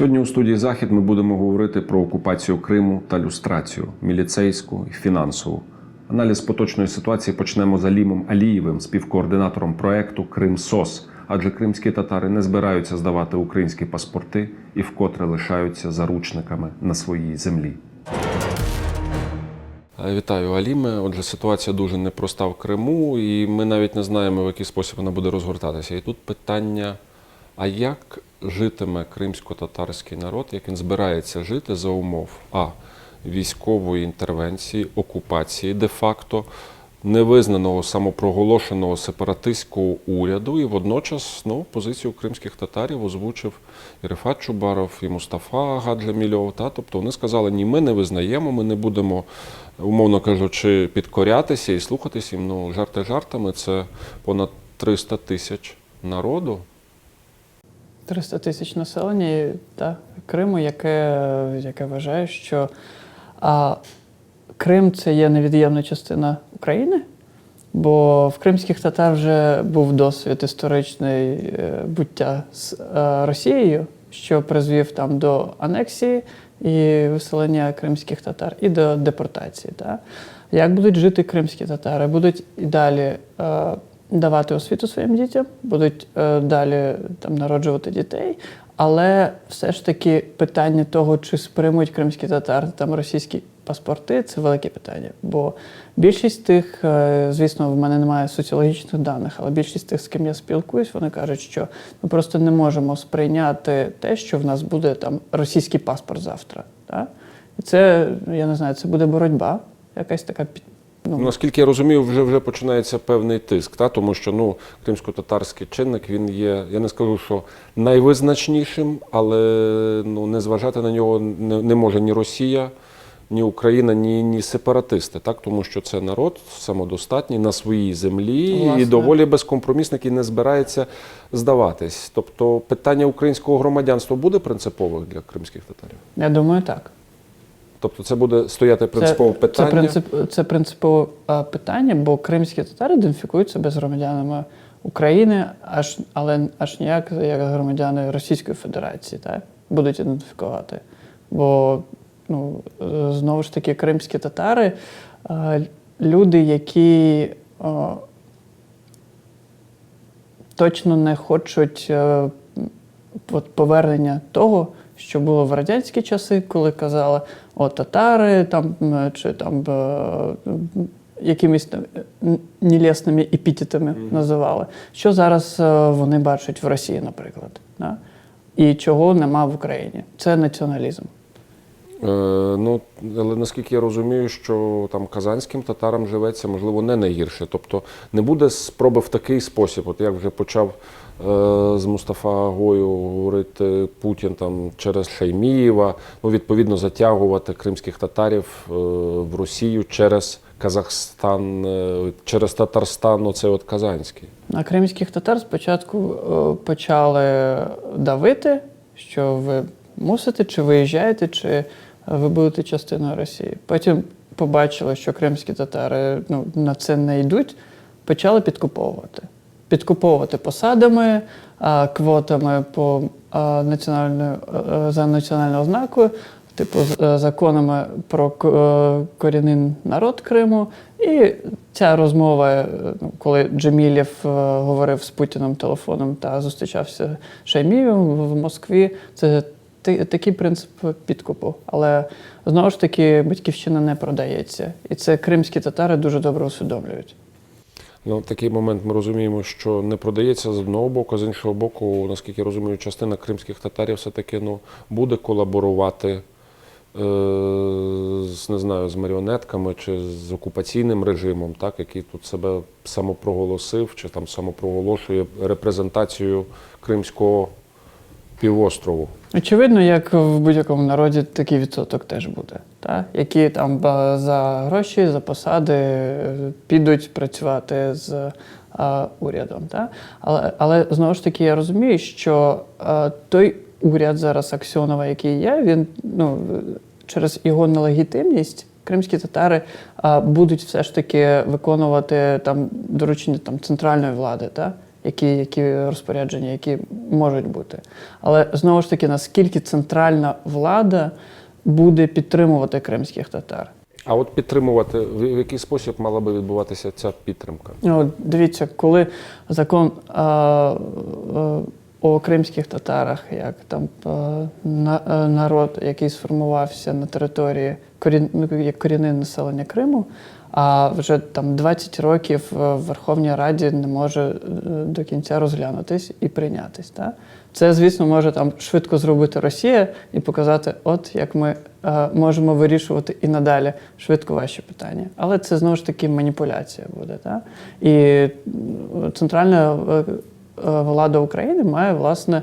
Сьогодні у студії Захід ми будемо говорити про окупацію Криму та люстрацію міліцейську і фінансову. Аналіз поточної ситуації почнемо з Алімом Алієвим, співкоординатором проекту Крим СОС, адже кримські татари не збираються здавати українські паспорти і вкотре лишаються заручниками на своїй землі. Е, Вітаю, Аліме. Отже, ситуація дуже непроста в Криму, і ми навіть не знаємо, в який спосіб вона буде розгортатися. І тут питання: а як житиме кримсько-татарський народ, як він збирається жити за умов А. Військової інтервенції, окупації де-факто, невизнаного самопроголошеного сепаратистського уряду, і водночас ну, позицію кримських татарів озвучив і Рефат Чубаров, і Мустафа Гаджамільов. Та? Тобто вони сказали, ні, ми не визнаємо, ми не будемо, умовно кажучи, підкорятися і слухатись їм. Ну, жарти жартами, це понад 300 тисяч народу. 300 тисяч населення та, Криму, яке, яке вважає, що а, Крим це є невід'ємна частина України, бо в кримських татар вже був досвід історичний е, буття з е, Росією, що призвів там до анексії і виселення кримських татар, і до депортації. Та. Як будуть жити кримські татари? Будуть і далі. Давати освіту своїм дітям, будуть е, далі там народжувати дітей. Але все ж таки питання того, чи сприймуть кримські татари там російські паспорти, це велике питання. Бо більшість тих, е, звісно, в мене немає соціологічних даних, але більшість тих, з ким я спілкуюсь, вони кажуть, що ми просто не можемо сприйняти те, що в нас буде там російський паспорт завтра. Так? І це, я не знаю, це буде боротьба, якась така. Ну, наскільки я розумію, вже вже починається певний тиск, та? тому що ну, кримсько-татарський чинник він є, я не скажу, що найвизначнішим, але ну, не зважати на нього не, не може ні Росія, ні Україна, ні, ні сепаратисти, так? тому що це народ самодостатній на своїй землі Власне. і доволі безкомпромісний, який не збирається здаватись. Тобто питання українського громадянства буде принциповим для кримських татарів? Я думаю, так. Тобто це буде стояти принципове питання. Це, принцип, це принципове питання, бо кримські татари ідентифікують себе з громадянами України, аж, але аж ніяк як громадяни Російської Федерації так? будуть ідентифікувати. Бо ну, знову ж таки кримські татари люди, які а, точно не хочуть е, от повернення того, що було в радянські часи, коли казали, о, татари там чи там е, якимись там е, нелесними епітетами називали. Що зараз е, вони бачать в Росії, наприклад. Да? І чого нема в Україні. Це націоналізм. Е, ну, наскільки я розумію, що там казанським татарам живеться, можливо, не найгірше. Тобто не буде спроби в такий спосіб, от як вже почав е, з Мустафа Гою говорити Путін там через Шаймієва, ну, відповідно, затягувати кримських татарів е, в Росію через Казахстан, е, через Татарстан, оце от Казанський. На кримських татар спочатку почали давити, що ви мусите, чи виїжджаєте, чи ви будете частиною Росії. Потім побачили, що кримські татари ну, на це не йдуть, почали підкуповувати. Підкуповувати посадами, квотами по національною, е, за національною ознакою, типу е, законами про е, корінний народ Криму. І ця розмова, е, ну, коли Джемілєв е, говорив з Путіним телефоном та зустрічався з Шаймієвим в Москві, це такий принцип підкупу. Але знову ж таки батьківщина не продається. І це кримські татари дуже добре усвідомлюють. Ну, такий момент ми розуміємо, що не продається з одного боку, з іншого боку, наскільки я розумію, частина кримських татарів все-таки ну, буде колаборувати е, з, не знаю, з маріонетками чи з окупаційним режимом, так, який тут себе самопроголосив чи там самопроголошує репрезентацію Кримського півострову. Очевидно, як в будь-якому народі, такий відсоток теж буде. Та? Які там за гроші, за посади е, підуть працювати з а, урядом. Та? Але, але знову ж таки, я розумію, що а, той уряд зараз Аксьонова, який є, він ну, через його нелегітимність. Кримські татари а, будуть все ж таки виконувати там доручення там, центральної влади, та? Які, які розпорядження, які можуть бути. Але знову ж таки, наскільки центральна влада буде підтримувати кримських татар? А от підтримувати, в який спосіб мала би відбуватися ця підтримка? Ну, от дивіться, коли закон а, а, о кримських татарах, як там а, на, а, народ, який сформувався на території корін, ну, як корінне населення Криму, а вже там 20 років е, в Верховній Раді не може е, до кінця розглянутись і прийнятись. Та? Це, звісно, може там швидко зробити Росія і показати, от як ми е, можемо вирішувати і надалі швидко ваші питання. Але це знову ж таки маніпуляція буде. Та? І е, центральна влада України має власне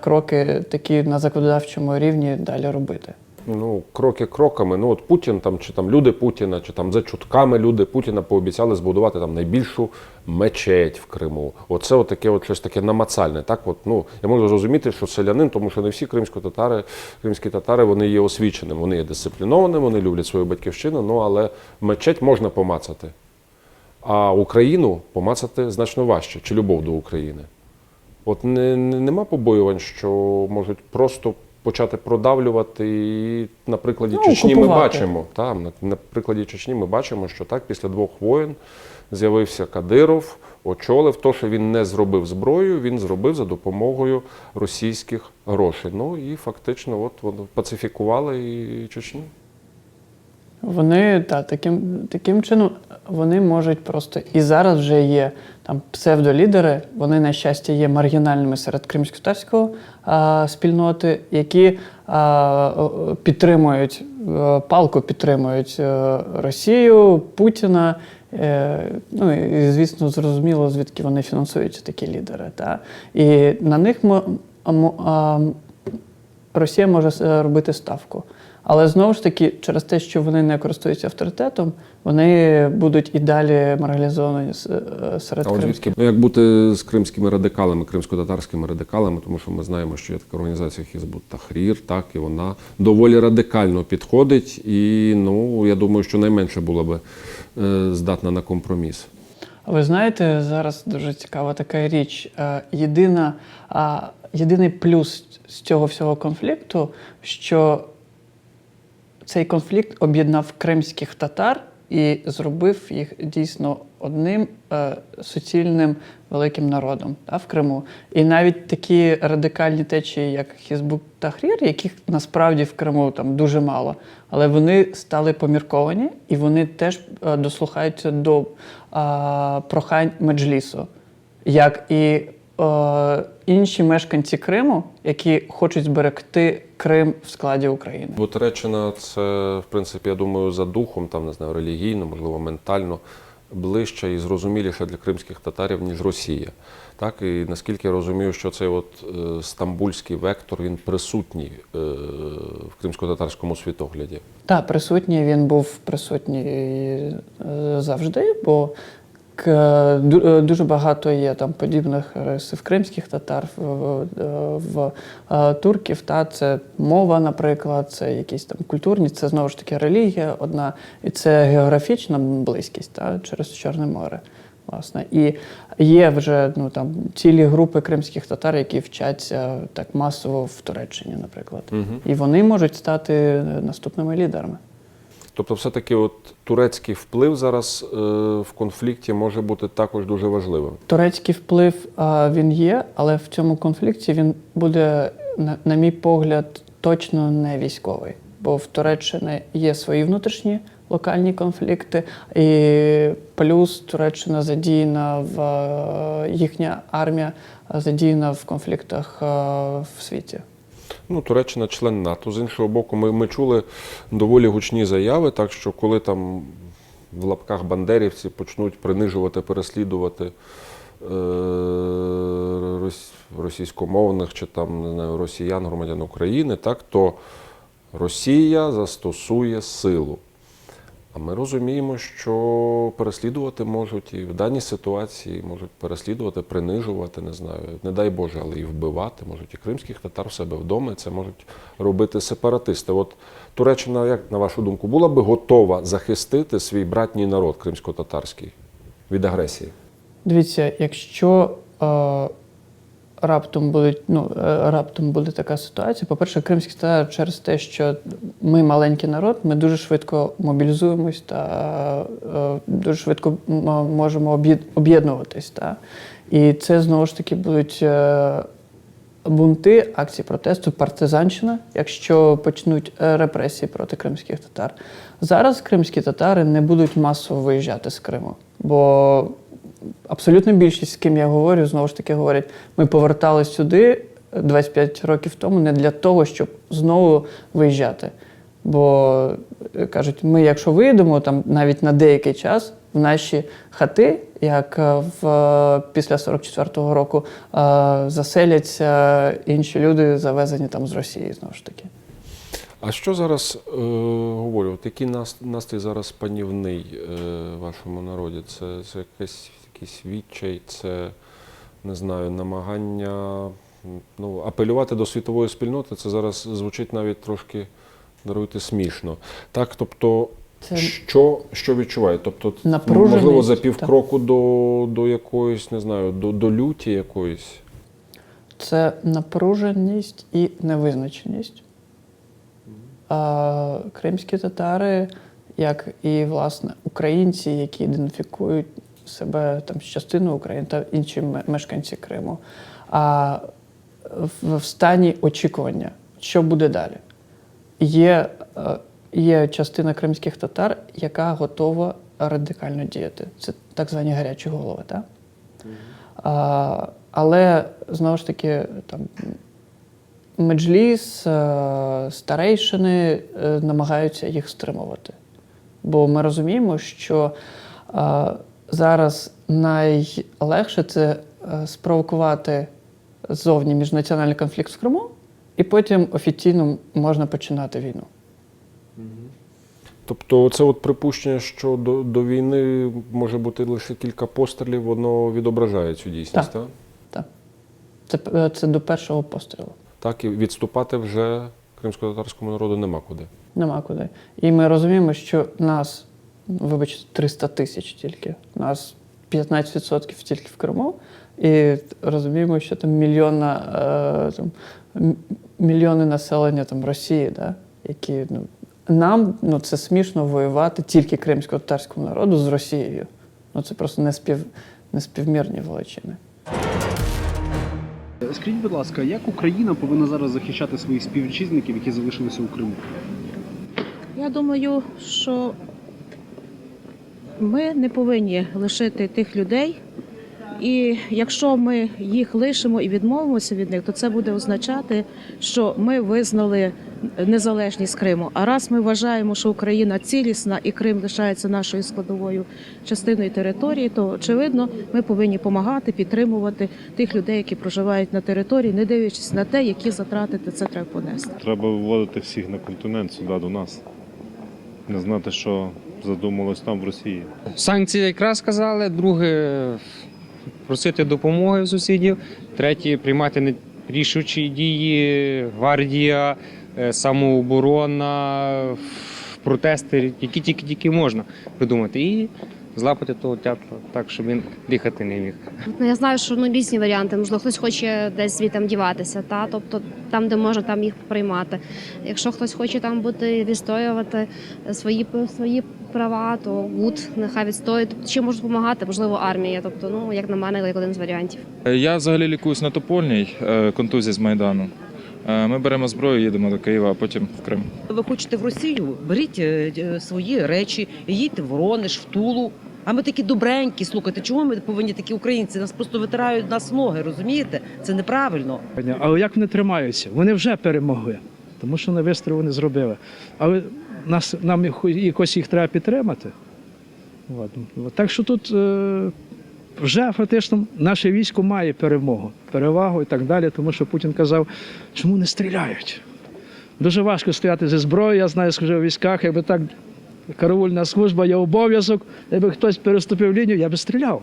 кроки такі на законодавчому рівні далі робити. Ну, кроки кроками. Ну, от Путін там, чи там люди Путіна, чи там за чутками люди Путіна пообіцяли збудувати там найбільшу мечеть в Криму. Оце таке от щось таке намацальне. Так, от, ну, я можу зрозуміти, що селянин, тому що не всі кримсько-татари, кримські татари вони є освіченими, вони є дисциплінованими, вони люблять свою батьківщину, ну але мечеть можна помацати. А Україну помацати значно важче, чи любов до України. От не, не, нема побоювань, що можуть просто почати продавлювати. І на прикладі Ну, Чечні ми бачимо. Там, на, на прикладі Чечні ми бачимо, що так, після двох воєн з'явився Кадиров, очолив то, що він не зробив зброєю, він зробив за допомогою російських грошей. Ну і фактично, от вони пацифікували і Чечню. Вони та таким, таким чином вони можуть просто і зараз вже є там псевдолідери. Вони на щастя є маргінальними серед кримськотарського а, спільноти, які а, підтримують е, палку, підтримують е, Росію, Путіна. Е, Ну і звісно, зрозуміло, звідки вони фінансують такі лідери. Та? І на них Росія може робити ставку. Але знову ж таки, через те, що вони не користуються авторитетом, вони будуть і далі маргалізовані е, серед А от крим- звідки ну, як бути з кримськими радикалами, кримсько-татарськими радикалами, тому що ми знаємо, що є така організація Хізбут Тахрір, так і вона доволі радикально підходить, і ну я думаю, що найменше була би е, здатна на компроміс. Ви знаєте, зараз дуже цікава така річ. Е, Єдина, єдиний плюс з цього всього конфлікту, що цей конфлікт об'єднав кримських татар і зробив їх дійсно одним е, суцільним великим народом та, в Криму. І навіть такі радикальні течії, як Хізбут Тахрір, яких насправді в Криму там дуже мало, але вони стали помірковані і вони теж е, дослухаються до е, прохань меджлісу, як і е, інші мешканці Криму, які хочуть зберегти Крим в складі України. Бо Туреччина це, в принципі, я думаю, за духом, там не знаю, релігійно, можливо, ментально ближча і зрозуміліша для кримських татарів, ніж Росія. Так, і наскільки я розумію, що цей от е, стамбульський вектор він присутній е, в кримсько-татарському світогляді. Так, присутній він був присутній е, завжди, бо дуже багато є там подібних рисів кримських татар, в, в, в е, турків. Та це мова, наприклад, це якісь там культурні, це знову ж таки релігія одна, і це географічна близькість та, через Чорне море. Власне, і є вже ну там цілі групи кримських татар, які вчаться так масово в Туреччині, наприклад, і вони можуть стати наступними лідерами. Тобто, все-таки от турецький вплив зараз е, в конфлікті може бути також дуже важливим. Турецький вплив а, він є, але в цьому конфлікті він буде, на, на мій погляд, точно не військовий. Бо в Туреччині є свої внутрішні локальні конфлікти, і плюс Туреччина задіяна в е, їхня армія задіяна в конфліктах е, в світі. Ну, Туреччина член НАТО. З іншого боку, ми, ми чули доволі гучні заяви, так що коли там в лапках бандерівці почнуть принижувати, переслідувати е, рос- російськомовних чи там не знаю, росіян, громадян України, так, то Росія застосує силу. А ми розуміємо, що переслідувати можуть і в даній ситуації можуть переслідувати, принижувати, не знаю, не дай Боже, але і вбивати, можуть і кримських татар в себе вдома, і це можуть робити сепаратисти. От Туреччина, як на вашу думку, була би готова захистити свій братній народ кримсько-татарський від агресії? Дивіться, якщо е, раптом будуть, ну, е, раптом буде така ситуація. По-перше, кримські татари через те, що ми маленький народ, ми дуже швидко мобілізуємось та е, дуже швидко можемо об'єднуватись. Та? І це знову ж таки будуть. е, бунти, акції протесту, партизанщина, якщо почнуть репресії проти кримських татар. Зараз кримські татари не будуть масово виїжджати з Криму, бо абсолютно більшість, з ким я говорю, знову ж таки говорять, ми повертались сюди 25 років тому не для того, щоб знову виїжджати. Бо е, кажуть, ми, якщо виїдемо там навіть на деякий час, в наші хати, як е, в е, після 44-го року, е, заселяться інші люди, завезені там з Росії, знову ж таки. А що зараз е, говорю? От який нас, настрій зараз панівний е, вашому народі? Це, це якийсь, якийсь відчай, це не знаю, намагання ну, апелювати до світової спільноти. Це зараз звучить навіть трошки даруйте смішно. Так, тобто, Це що, що відчувають? Тобто, можливо, за так. півкроку до, до якоїсь, не знаю, до, до люті якоїсь. Це напруженість і невизначеність. А, кримські татари, як і власне українці, які ідентифікують себе там з частиною України та інші мешканці Криму, а в, стані очікування, що буде далі. Є, е, є частина кримських татар, яка готова радикально діяти. Це так звані гарячі голови. Так? А, але знову ж таки, там меджліс, е, старейшини е, намагаються їх стримувати. Бо ми розуміємо, що е, зараз найлегше це е, спровокувати ззовні міжнаціональний конфлікт в Криму, і потім офіційно можна починати війну. Тобто, це от припущення, що до, до війни може бути лише кілька пострілів, воно відображає цю дійсність, так? Так. Це, е, це до першого пострілу. Так, і відступати вже кримсько-татарському народу нема куди. Нема куди. І ми розуміємо, що нас, вибачте, 300 тисяч тільки, нас 15% тільки в Криму. І розуміємо, що там мільйона, е, там, мільйони населення там, Росії, да? які ну, нам ну, це смішно воювати тільки кримсько-татарському народу з Росією. Ну це просто не спів, неспівмірні величини. Скажіть, будь ласка, як Україна повинна зараз захищати своїх співвітчизників, які залишилися у Криму? Я думаю, що ми не повинні лишити тих людей. І якщо ми їх лишимо і відмовимося від них, то це буде означати, що ми визнали незалежність Криму. А раз ми вважаємо, що Україна цілісна і Крим лишається нашою складовою частиною території, то очевидно ми повинні допомагати, підтримувати тих людей, які проживають на території, не дивлячись на те, які затрати це треба понести. Треба виводити всіх на континент сюди до нас. Не знати, що задумалось там в Росії. Санкції якраз сказали, друге просити допомоги в сусідів, третє приймати не- рішучі дії, гвардія, е, самооборона, протести, які тільки тільки можна придумати. І злапати того дятла так, щоб він дихати не міг. Ну, я знаю, що ну різні варіанти. Можливо, хтось хоче десь звідти діватися, та тобто там, де можна, там їх приймати. Якщо хтось хоче там бути відстоювати свої свої права, то гуд нехай відстоює. Тобто, чим може допомагати? Можливо, армія. Тобто, ну як на мене, як один з варіантів. Я взагалі лікуюсь на Топольній, е, контузія з Майдану. Е, Ми беремо зброю, їдемо до Києва, а потім в Крим. Ви хочете в Росію? Беріть е, е, свої речі, їдьте в Воронеж, в Тулу. А ми такі добренькі, слухайте, чому ми повинні такі українці? Нас просто витирають нас ноги, розумієте? Це неправильно. Але як вони тримаються? Вони вже перемогли, тому що на вистріл вони зробили. Але нас, нам якось їх треба підтримати. От. Так що тут е, вже фактично наше військо має перемогу, перевагу і так далі, тому що Путін казав, чому не стріляють. Дуже важко стояти зі зброєю, я знаю, скажу в військах, якби так караульна служба є обов'язок, якби хтось переступив лінію, я би стріляв.